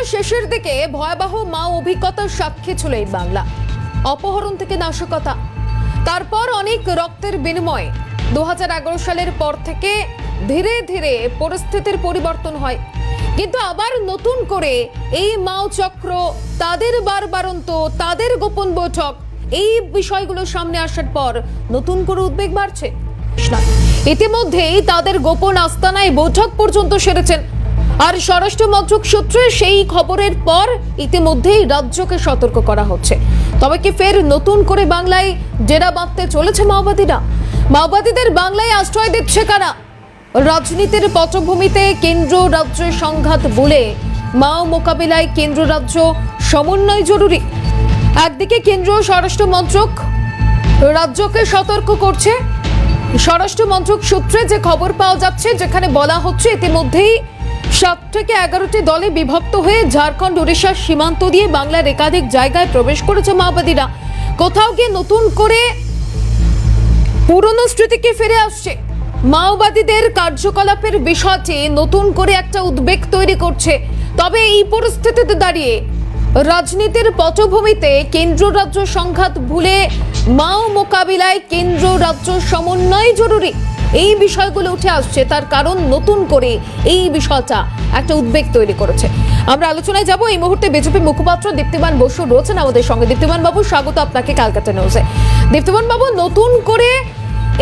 শতকের শেষের দিকে ভয়াবহ মা অভিজ্ঞতার সাক্ষী ছিল এই বাংলা। অপহরণ থেকে নাশকতা। তারপর অনেক রক্তের বিনিময়ে দু সালের পর থেকে ধীরে ধীরে পরিস্থিতির পরিবর্তন হয়। কিন্তু আবার নতুন করে এই মাও চক্র, তাদের বারবারন্ত তাদের গোপন বৈঠক, এই বিষয়গুলো সামনে আসার পর নতুন করে উদ্বেগ বাড়ছে। ইতিমধ্যেই তাদের গোপন আস্তানায় বৈঠক পর্যন্ত সেরেছেন। আর স্বরাষ্ট্র মন্ত্রক সূত্রে সেই খবরের পর ইতিমধ্যেই রাজ্যকে সতর্ক করা হচ্ছে। তবে কি ফের নতুন করে বাংলায় ডেরা বাঁধতে চলেছে মাওবাদীরা? মাওবাদীদের বাংলায় আশ্রয় দিচ্ছে কারা? রাজনীতির পটভূমিতে কেন্দ্র রাজ্যের সংঘাত বলে মাও মোকাবিলায় কেন্দ্র রাজ্য সমন্বয় জরুরি। একদিকে কেন্দ্রীয় স্বরাষ্ট্র মন্ত্রক রাজ্যকে সতর্ক করছে। স্বরাষ্ট্র মন্ত্রক সূত্রে যে খবর পাওয়া যাচ্ছে, যেখানে বলা হচ্ছে ইতিমধ্যেই সাত থেকে এগারোটি দলে বিভক্ত হয়ে ঝাড়খণ্ড উড়িষ্যার সীমান্ত দিয়ে বাংলার একাধিক জায়গায় প্রবেশ করেছে মাওবাদীরা। কোথাও গিয়ে নতুন করে পুরনো স্মৃতিকে ফিরে আসছে। মাওবাদীদের কার্যকলাপের বিষয়টি নতুন করে একটা উদ্বেগ তৈরি করছে। তবে এই পরিস্থিতিতে দাঁড়িয়ে রাজনীতির পটভূমিতে কেন্দ্র রাজ্য সংঘাত ভুলে মাও মোকাবিলায় কেন্দ্র রাজ্য সমন্বয় জরুরি। এই বিষয়গুলো উঠে আসছে, তার কারণ নতুন করে এই বিষয়টা একটা উদ্বেগ তৈরি করেছে। আমরা আলোচনায় যাব, এই মুহূর্তে বিজেপি মুখপাত্র দীপ্তিমান বসু রয়েছেন আমাদের সঙ্গে। দীপ্তিমান বাবু, স্বাগত আপনাকে ক্যালকাটা নিউজে। দীপ্তিমান বাবু, নতুন করে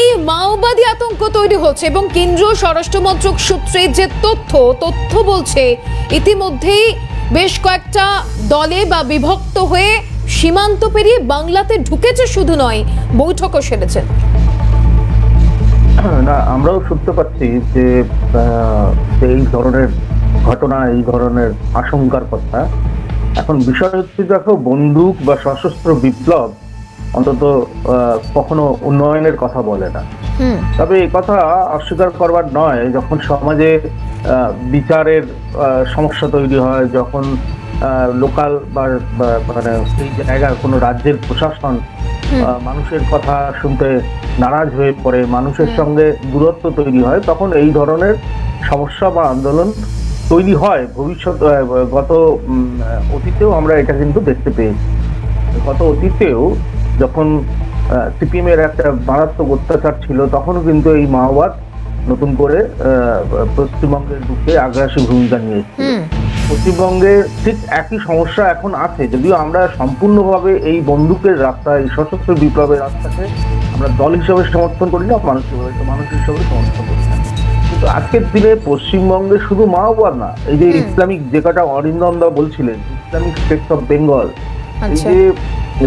এই মাওবাদী আতঙ্ক তৈরি হচ্ছে এবং কেন্দ্রীয় স্বরাষ্ট্র মন্ত্রক সূত্রে যে তথ্য তথ্য বলছে, ইতিমধ্যেই বেশ কয়েকটা দলে বা বিভক্ত হয়ে সীমান্ত পেরিয়ে বাংলাতে ঢুকেছে শুধু নয়, বৈঠকও সেরেছেন না আমরাও শুনতে পাচ্ছি যে এই ধরনের ঘটনা এই ধরনের আশঙ্কার কথা। এখন বিষয় হচ্ছে দেখো বন্দুক বা সশস্ত্র বিপ্লব অন্তত কখনো উন্নয়নের কথা বলে না। তবে এই কথা অস্বীকার করবার নয় যখন সমাজে বিচারের সমস্যা তৈরি হয় যখন লোকাল বা বা- মানে সেই জায়গার কোনো রাজ্যের প্রশাসন মানুষের কথা শুনতে নারাজ হয়ে পড়ে মানুষের সঙ্গে দূরত্ব তৈরি হয় তখন এই ধরনের সমস্যা বা আন্দোলন তৈরি হয়। ভবিষ্যৎ গত অতীতেও আমরা এটা কিন্তু দেখতে পেয়েছি। গত অতীতেও যখন সিপিএমের একটা মারাত্মক অত্যাচার ছিল তখনও কিন্তু এই মাওবাদ নতুন করে পশ্চিমবঙ্গের বুকে আগ্রাসী ভূমিকা নিয়েছিল হুম। পশ্চিমবঙ্গে ঠিক একই সমস্যা এখন আছে যদিও আমরা সম্পূর্ণভাবে এই বন্দুকের রাস্তা এই সশস্ত্র বিপ্লবের রাস্তাকে আমরা দল হিসাবে সমর্থন করি না মানুষ হিসেবে মানুষ হিসেবে সমর্থন করি না। কিন্তু আজকের দিনে পশ্চিমবঙ্গে শুধু মাওবাদ না এই যে ইসলামিক যে কটা অরিন্দম দা বলছিলেন ইসলামিক স্টেটস অফ বেঙ্গল এই আচ্ছা। যে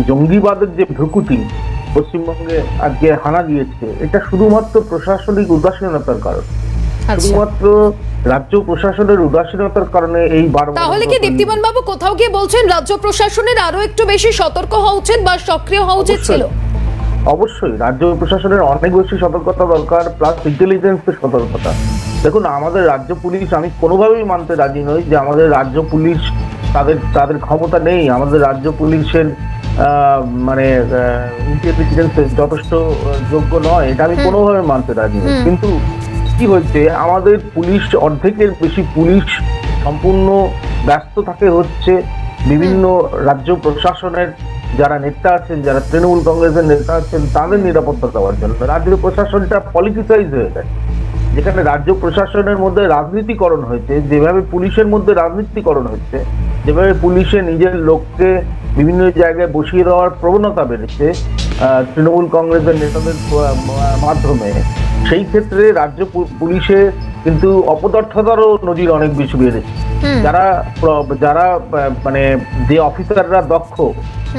জঙ্গিবাদের যে ভ্রুকুটি পশ্চিমবঙ্গে আজকে হানা দিয়েছে এটা শুধুমাত্র প্রশাসনিক উদাসীনতার কারণ। আচ্ছা। শুধুমাত্র রাজ্য প্রশাসনের উদাসীনতার কারণে এই বারবার তাহলে কি দীপ্তিমান বাবু কোথাও গিয়ে বলছেন রাজ্য প্রশাসনের আরও একটু বেশি সতর্ক হওয়া উচিত বা সক্রিয় হওয়া উচিত ছিল? অবশ্যই রাজ্য প্রশাসনের অনেক বেশি সতর্কতা দরকার প্লাস ইন্টেলিজেন্সের সতর্কতা। দেখুন আমাদের রাজ্য পুলিশ আমি কোনোভাবেই মানতে রাজি নই যে আমাদের রাজ্য পুলিশ তাদের তাদের ক্ষমতা নেই। আমাদের রাজ্য পুলিশের মানে ইন্টেলিজেন্স যথেষ্ট যোগ্য নয়। এটা আমি কোনোভাবে মানতে রাজি নই। কিন্তু কি হচ্ছে আমাদের পুলিশ অর্ধেকের বেশি পুলিশ সম্পূর্ণ ব্যস্ত থাকে হচ্ছে বিভিন্ন রাজ্য প্রশাসনের যারা নেতা আছেন, যারা তৃণমূল কংগ্রেসের নেতা আছেন, তাদের নিরাপত্তা দেওয়ার জন্য রাজ্য প্রশাসনটা পলিটিসাইজ হয়ে গেছে যেখানে রাজ্য প্রশাসনের মধ্যে রাজনীতিকরণ হয়েছে, যেভাবে পুলিশের মধ্যে রাজনীতিকরণ হচ্ছে যেভাবে পুলিশে নিজের লোককে বিভিন্ন জায়গায় বসিয়ে দেওয়ার প্রবণতা বেড়েছে তৃণমূল কংগ্রেসের নেতাদের মাধ্যমে। সেই ক্ষেত্রে রাজ্য পুলিশে কিন্তু অপদার্থতারও নজির অনেক বেশি বেড়েছে যারা যারা মানে যে অফিসাররা দক্ষ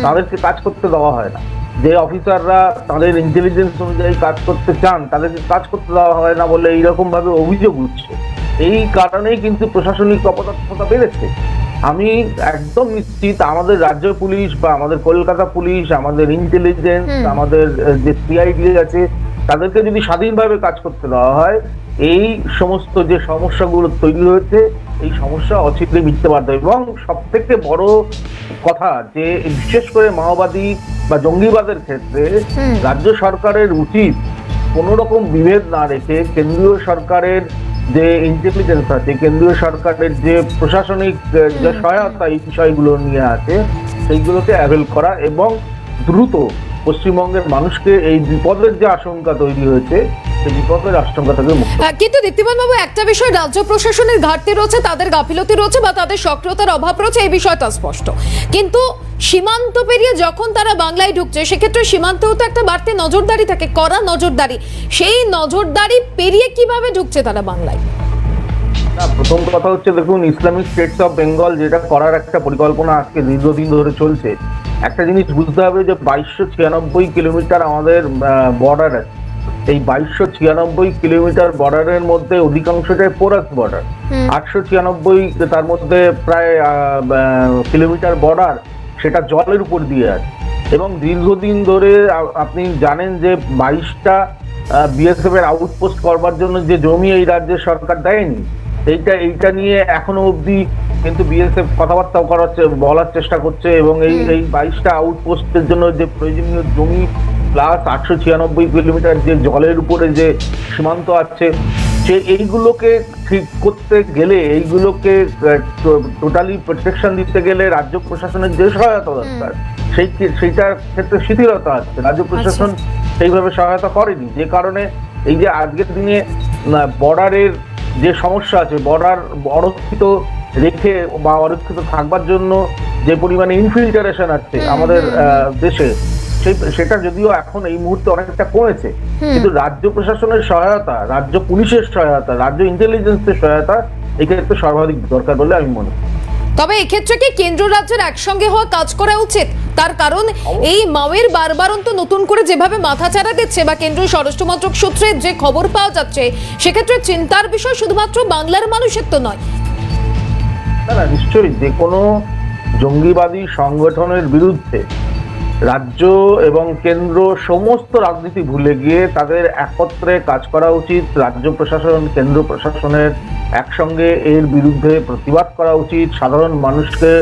তাদেরকে কাজ করতে দেওয়া হয় না। যে অফিসাররা তাদের ইন্টেলিজেন্স অনুযায়ী কাজ করতে চান তাদেরকে কাজ করতে দেওয়া হয় না বলে এইরকম ভাবে অভিযোগ উঠছে। এই কারণেই কিন্তু প্রশাসনিক অপদার্থতা বেড়েছে। আমি একদম নিশ্চিত আমাদের রাজ্য পুলিশ বা আমাদের কলকাতা পুলিশ আমাদের ইন্টেলিজেন্স আমাদের যে সিআইডি আছে তাদেরকে যদি স্বাধীনভাবে কাজ করতে দেওয়া হয় এই সমস্ত যে সমস্যাগুলো তৈরি হয়েছে এই সমস্যা অচিরে মিটতে পারত এবং সব থেকে বড় কথা যে বিশেষ করে মাওবাদী বা জঙ্গিবাদের ক্ষেত্রে রাজ্য সরকারের উচিত কোনো রকম বিভেদ না রেখে কেন্দ্রীয় সরকারের যে ইন্টেলিজেন্স আছে কেন্দ্রীয় সরকারের যে প্রশাসনিক যে সহায়তা এই বিষয়গুলো নিয়ে আছে সেইগুলোকে অ্যাভেল করা এবং দ্রুত পশ্চিমবঙ্গের মানুষকে এই বিপদের যে আশঙ্কা তৈরি হয়েছে কিন্তু দীপ্তিমান বাবু একটা বিষয় রাজ্য প্রশাসনের ঘাটতি রয়েছে তাদের গাফিলতি রয়েছে বা তাদের সক্রিয়তার অভাব রয়েছে এই বিষয়টা স্পষ্ট। কিন্তু সীমান্ত পেরিয়ে যখন তারা বাংলায় ঢুকছে সেক্ষেত্রে সীমান্তেও তো একটা বাড়তি নজরদারি থাকে কড়া নজরদারি। সেই নজরদারি পেরিয়ে কীভাবে ঢুকছে তারা বাংলায়? না প্রথম কথা হচ্ছে দেখুন ইসলামিক স্টেটস অফ বেঙ্গল যেটা করার একটা পরিকল্পনা আজকে দীর্ঘদিন ধরে চলছে। একটা জিনিস বুঝতে হবে যে বাইশশো ছিয়ানব্বই কিলোমিটার আমাদের বর্ডার আছে। এই বাইশশো ছিয়ানব্বই কিলোমিটার বর্ডারের মধ্যে অধিকাংশটাই পোরাস বর্ডার। আটশো ছিয়ানব্বই তার মধ্যে প্রায় কিলোমিটার বর্ডার সেটা জলের উপর দিয়ে আছে। এবং দীর্ঘদিন ধরে আপনি জানেন যে বাইশটা বিএসএফ এর আউটপোস্ট করবার জন্য যে জমি এই রাজ্যের সরকার দেয়নি এইটা এইটা নিয়ে এখনও অবধি কিন্তু বিএসএফ কথাবার্তাও করার বলার চেষ্টা করছে এবং এই এই বাইশটা আউটপোস্টের জন্য যে প্রয়োজনীয় জমি প্লাস আটশো ছিয়ানব্বই কিলোমিটার যে জলের উপরে যে সীমান্ত আছে সে এইগুলোকে ঠিক করতে গেলে এইগুলোকে টোটালি প্রোটেকশন দিতে গেলে রাজ্য প্রশাসনের যে সহায়তা দরকার সেই সেইটার ক্ষেত্রে শিথিলতা আছে। রাজ্য প্রশাসন সেইভাবে সহায়তা করেনি যে কারণে এই যে আজকের দিনে বর্ডারের যে সমস্যা আছে বর্ডার অরক্ষিত রেখে বা অরক্ষিত থাকবার জন্য যে পরিমাণে ইনফিল্টারেশন আছে আমাদের দেশে সেটা যদিও এখন এই মুহূর্তে অনেকটা কমেছে কিন্তু রাজ্য প্রশাসনের সহায়তা রাজ্য পুলিশের সহায়তা রাজ্য ইন্টেলিজেন্সের সহায়তা এক্ষেত্রে সর্বাধিক দরকার বলে আমি মনে করি। তবে এক্ষেত্রে কি কেন্দ্র রাজ্যের একসঙ্গে হওয়া কাজ করা উচিত? তার কারণ এই মাওয়ের বারবারন্ত নতুন করে যেভাবে মাথাচাড়া দিচ্ছে বা কেন্দ্রীয় স্বরাষ্ট্র মন্ত্রক সূত্রে যে খবর পাওয়া যাচ্ছে সেক্ষেত্রে চিন্তার বিষয় শুধুমাত্র বাংলার মানুষের তো নয়। না না নিশ্চয়ই যে কোনো জঙ্গিবাদী সংগঠনের বিরুদ্ধে রাজ্য এবং কেন্দ্র সমস্ত রাজনীতি ভুলে গিয়ে তাদের একত্রে কাজ করা উচিত রাজ্য প্রশাসন কেন্দ্র প্রশাসনের একসঙ্গে এর বিরুদ্ধে প্রতিবাদ করা উচিত সাধারণ মানুষকে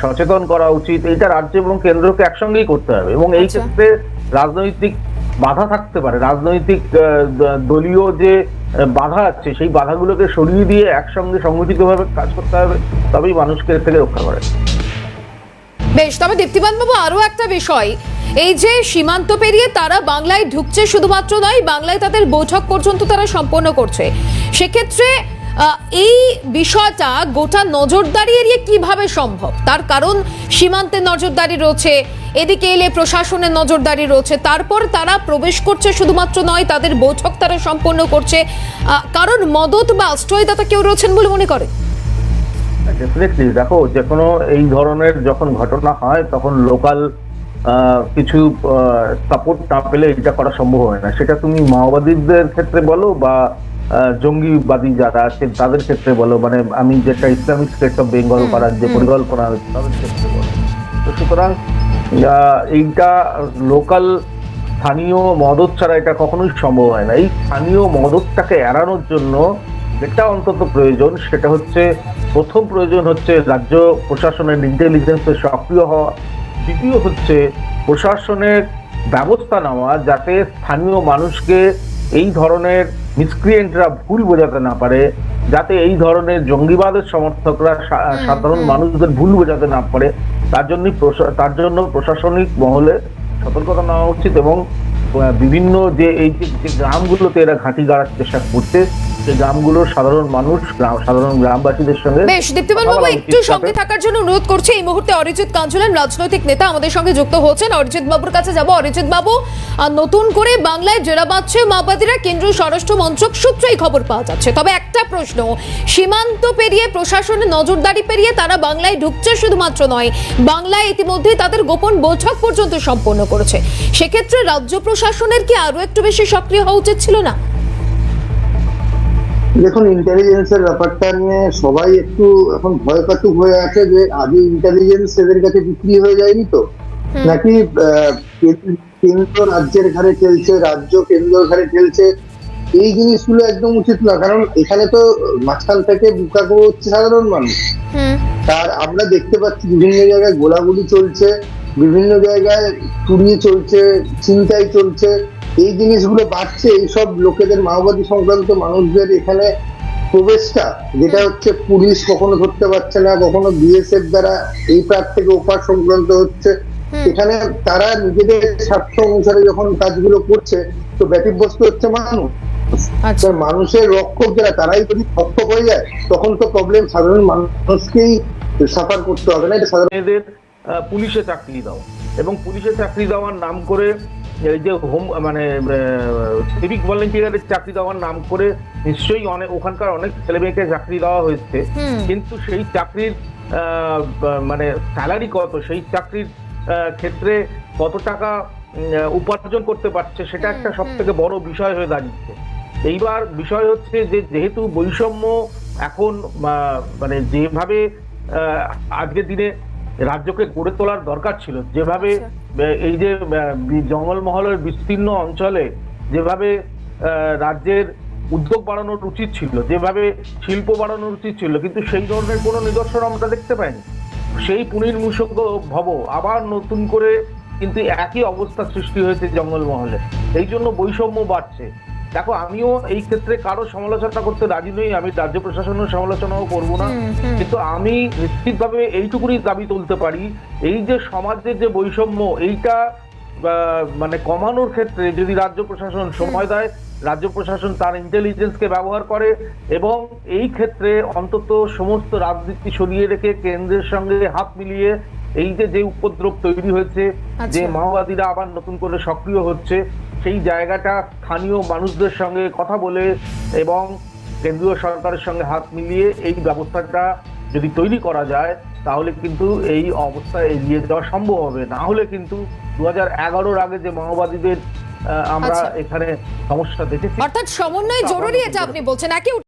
সচেতন করা উচিত। এইটা রাজ্য এবং কেন্দ্রকে একসঙ্গেই করতে হবে এবং এই আচ্ছা। ক্ষেত্রে রাজনৈতিক বাধা থাকতে পারে। রাজনৈতিক দলীয় যে বাধা আছে সেই বাধাগুলোকে সরিয়ে দিয়ে একসঙ্গে সংগঠিতভাবে কাজ করতে হবে তবেই মানুষকে এর থেকে রক্ষা করে বেশ, তবে দীপ্তিমান বাবু আরও একটা বিষয়। এই যে সীমান্ত পেরিয়ে তারা বাংলায় ঢুকছে শুধুমাত্র নয়, বাংলায় তাদের বৈঠক পর্যন্ত তারা সম্পন্ন করছে। সেক্ষেত্রে এই বিষয়টা গোটা নজরদারি এড়িয়ে কীভাবে সম্ভব? তার কারণ সীমান্তে নজরদারি রয়েছে, এদিকে এলে প্রশাসনের নজরদারি রয়েছে, তারপর তারা প্রবেশ করছে শুধুমাত্র নয়, তাদের বৈঠক তারা সম্পন্ন করছে। কারণ মদত বা আশ্রয়দাতা কেউ রয়েছেন বলে মনে করে ডেফিনেটলি দেখো যে কোনো এই ধরনের যখন ঘটনা হয় তখন লোকাল কিছু সাপোর্ট না পেলে এটা করা সম্ভব হয় না। সেটা তুমি মাওবাদীদের ক্ষেত্রে বলো বা জঙ্গিবাদী যারা আছেন তাদের ক্ষেত্রে বলো। মানে আমি যেটা ইসলামিক স্টেট অফ বেঙ্গল করার যে পরিকল্পনা হয়েছে তাদের ক্ষেত্রে বলো। তো সুতরাং এইটা লোকাল স্থানীয় মদত ছাড়া এটা কখনোই সম্ভব হয় না। এই স্থানীয় মদতটাকে এড়ানোর জন্য যেটা অন্তত প্রয়োজন সেটা হচ্ছে প্রথম প্রয়োজন হচ্ছে রাজ্য প্রশাসনের ইন্টেলিজেন্সের সক্রিয় হওয়া। দ্বিতীয় হচ্ছে প্রশাসনের ব্যবস্থা নেওয়া যাতে স্থানীয় মানুষকে এই ধরনের মিসক্রিয়েন্টরা ভুল বোঝাতে না পারে যাতে এই ধরনের জঙ্গিবাদের সমর্থকরা সাধারণ মানুষদের ভুল বোঝাতে না পারে তার জন্য তার জন্য প্রশাসনিক মহলে সতর্কতা নেওয়া উচিত এবং বিভিন্ন যে এই যে গ্রামগুলোতে এরা ঘাঁটি গাড়ার চেষ্টা করছে গ্রামগুলোর সাধারণ মানুষ সাধারণ গ্রামবাসীদের সঙ্গে বেশ দীপ্তিমান বাবু একটু সঙ্গে থাকার জন্য অনুরোধ করছি এই মুহূর্তে অরিজিৎ কাঞ্চলেন রাজনৈতিক নেতা আমাদের সঙ্গে যুক্ত হচ্ছেন। অরিজিৎ বাবুর কাছে যাব। অরিজিৎ বাবু আর নতুন করে বাংলায় জেরা বাঁধছে মাওবাদীরা কেন্দ্রীয় স্বরাষ্ট্র মন্ত্রক সূত্রেই খবর পাওয়া যাচ্ছে। তবে একটা প্রশ্ন সীমান্ত পেরিয়ে প্রশাসনের নজরদারি পেরিয়ে তারা বাংলায় ঢুকছে শুধুমাত্র নয় বাংলায় ইতিমধ্যে তাদের গোপন বৈঠক পর্যন্ত সম্পন্ন করেছে। সেক্ষেত্রে রাজ্য প্রশাসনের কি আরও একটু বেশি সক্রিয় হওয়া উচিত ছিল না? দেখুন ইন্টেলিজেন্সের ব্যাপারটা নিয়ে সবাই একটু এখন ভয় কাতুক হয়ে আছে যে আগে ইন্টেলিজেন্স এদের কাছে বিক্রি হয়ে যায়নি তো। নাকি কেন্দ্র- কেন্দ্র রাজ্যের ঘাড়ে চলছে রাজ্য কেন্দ্রের ঘাড়ে চলছে এই জিনিসগুলো একদম উচিত না। কারণ এখানে তো মাঝখান থেকে বুকা হচ্ছে সাধারণ মানুষ। তার আমরা দেখতে পাচ্ছি বিভিন্ন জায়গায় গোলাগুলি চলছে বিভিন্ন জায়গায় চুরি চলছে চিন্তাই চলছে। এই জিনিসগুলো বাড়ছে এইসব লোকেদের মাওবাদী সংক্রান্ত মানুষদের এখানে প্রবেশটা যেটা হচ্ছে পুলিশ কখনো ধরতে পারছে না কখনো বিএসএফ দ্বারা এই পার থেকে ওপার সংক্রান্ত হচ্ছে। এখানে তারা নিজেদের স্বার্থ অনুসারে যখন কাজগুলো করছে তো ব্যতিব্যস্ত হচ্ছে মানুষ। আচ্ছা। মানুষের রক্ষক যারা তারাই যদি রক্ষক হয়ে যায় তখন তো প্রবলেম সাধারণ মানুষকেই সাফার করতে হবে না? এটা সাধারণ আহ, পুলিশে চাকরি দাও। এবং পুলিশে চাকরি দেওয়ার নাম করে এই যে হোম মানে সিভিক ভলেন্টিয়ারের চাকরি দেওয়ার নাম করে নিশ্চয়ই অনেক ওখানকার অনেক ছেলে মেয়েকে চাকরি দেওয়া হয়েছে। কিন্তু সেই চাকরির মানে স্যালারি কত? সেই চাকরির ক্ষেত্রে কত টাকা উপার্জন করতে পারছে? সেটা একটা সব থেকে বড় বিষয় হয়ে দাঁড়িয়েছে। এইবার বিষয় হচ্ছে যে যেহেতু বৈষম্য এখন মানে যেভাবে আজকের দিনে রাজ্যকে গড়ে তোলার দরকার ছিল। যেভাবে আচ্ছা। এই যে জঙ্গলমহলের বিস্তীর্ণ অঞ্চলে যেভাবে রাজ্যের উদ্যোগ বাড়ানোর উচিত ছিল যেভাবে শিল্প বাড়ানোর উচিত ছিল কিন্তু সেই ধরনের কোনো নিদর্শন আমরা দেখতে পাইনি। সেই পুনর্মূষক ভব আবার নতুন করে কিন্তু একই অবস্থা সৃষ্টি হয়েছে জঙ্গলমহলে। এই জন্য বৈষম্য বাড়ছে। দেখো আমিও এই ক্ষেত্রে কারও সমালোচনা করতে রাজি নই আমি রাজ্য প্রশাসনের সমালোচনাও করব না। কিন্তু আমি নিশ্চিতভাবে এইটুকুনি দাবি তুলতে পারি এই যে সমাজের যে বৈষম্য এইটা মানে কমানোর ক্ষেত্রে যদি রাজ্য প্রশাসন সময় দেয় রাজ্য প্রশাসন তার ইন্টেলিজেন্সকে ব্যবহার করে এবং এই ক্ষেত্রে অন্তত সমস্ত রাজনীতি সরিয়ে রেখে কেন্দ্রের সঙ্গে হাত মিলিয়ে এই যে যে উপদ্রব তৈরি হয়েছে আচ্ছা। যে মাওবাদীরা আবার নতুন করে সক্রিয় হচ্ছে সেই জায়গাটা স্থানীয় মানুষদের সঙ্গে কথা বলে এবং কেন্দ্রীয় সরকারের সঙ্গে হাত মিলিয়ে এই ব্যবস্থাটা যদি তৈরি করা যায় তাহলে কিন্তু এই অবস্থা এড়িয়ে যাওয়া সম্ভব হবে না হলে কিন্তু দু হাজার এগারোর আগে যে মাওবাদীদের আমরা আচ্ছা। এখানে সমস্যা দেখেছি অর্থাৎ সমন্বয় জরুরি এটা আপনি বলছেন